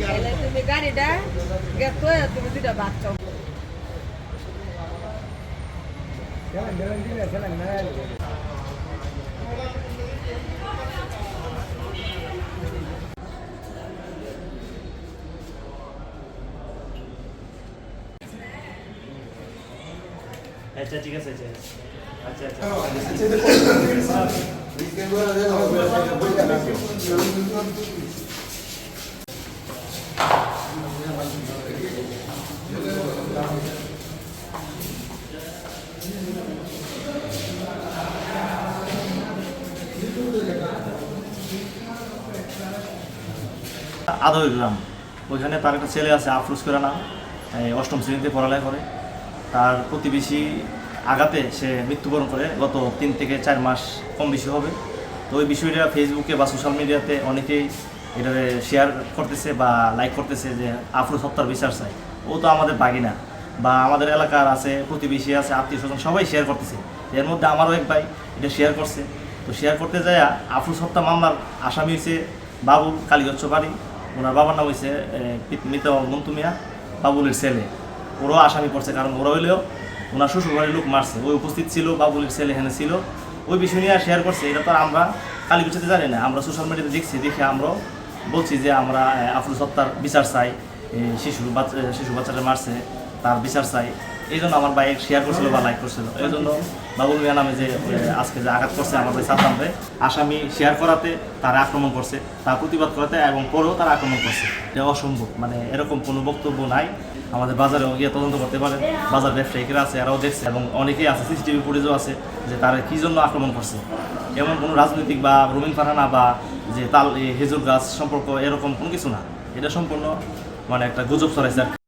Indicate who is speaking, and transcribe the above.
Speaker 1: তাহলে তুমি গাড়িটা গেছো তুমি দুটা বাচ্চা
Speaker 2: আচ্ছা ঠিক আছে আচ্ছা আচ্ছা আচ্ছা আদর গ্রাম ওইখানে তার একটা ছেলে আছে, আফরোজ করে নাম অষ্টম শ্রেণীতে পড়ালেখা করে। তার প্রতিবেশী আঘাতে সে মৃত্যুবরণ করে। গত তিন থেকে চার মাস কম বেশি হবে। তো ওই বিষয়টা ফেসবুকে বা সোশ্যাল মিডিয়াতে অনেকেই এটা শেয়ার করতেছে বা লাইক করতেছে যে আফরোজ হত্যার বিচার চাই ও তো আমাদের বাগিনা। বা আমাদের এলাকার আছে, প্রতিবেশী আছে, আত্মীয় স্বজন, সবাই শেয়ার করতেছে। এর মধ্যে আমারও এক ভাই, এটা শেয়ার করছে। তো শেয়ার করতে যায় আফরোজ হত্যা মামলার আসামি হয়েছে বাবুল কালীগচ্ছ বাড়ি। ওনার বাবার নাম হয়েছে মৃত মন্তুমিয়া বাবুলের ছেলে। ওরাও আসামি করছে, কারণ ওরা হইলেও ওনার শ্বশুরবাড়ির লোক মারছে। ওই উপস্থিত ছিল, বাবুলের ছেলে এখানে ছিল। ওই বিষয় নিয়ে শেয়ার করছে, এটা তো আমরা কালীগুছিতে জানি না। আমরা সোশ্যাল মিডিয়াতে দেখছি, দেখে আমরাও বলছি যে আমরা আফরোজ হত্যার বিচার চাই। শিশু বাচ্চা শিশু বাচ্চাটা মারছে। তার বিচার চাই। এই জন্য আমার বাইক শেয়ার করছিল বা লাইক করছিল। এই জন্য বাবুল মিয়া নামে যে আজকে যে আঘাত করছে আমার ভাই সাদ্দামরে আসামি শেয়ার করাতে তারা আক্রমণ করছে তার প্রতিবাদ করাতে এবং পরেও তারা আক্রমণ করছে। এটা অসম্ভব মানে এরকম কোনো বক্তব্য নাই। আমাদের বাজারেও গিয়ে তদন্ত করতে পারে। বাজার ব্যবসায়িকরা আছে এরাও দেখছে এবং অনেকেই আছে সিসিটিভি ফুটেজও আছে যে তারা কী জন্য আক্রমণ করছে। এমন কোনো রাজনৈতিক বা রুমিন ফারহানা বা যে তাল এ, খেজুর গাছ সম্পর্ক এরকম কোনো কিছু না। এটা সম্পূর্ণ মানে একটা গুজব ছড়াইছে।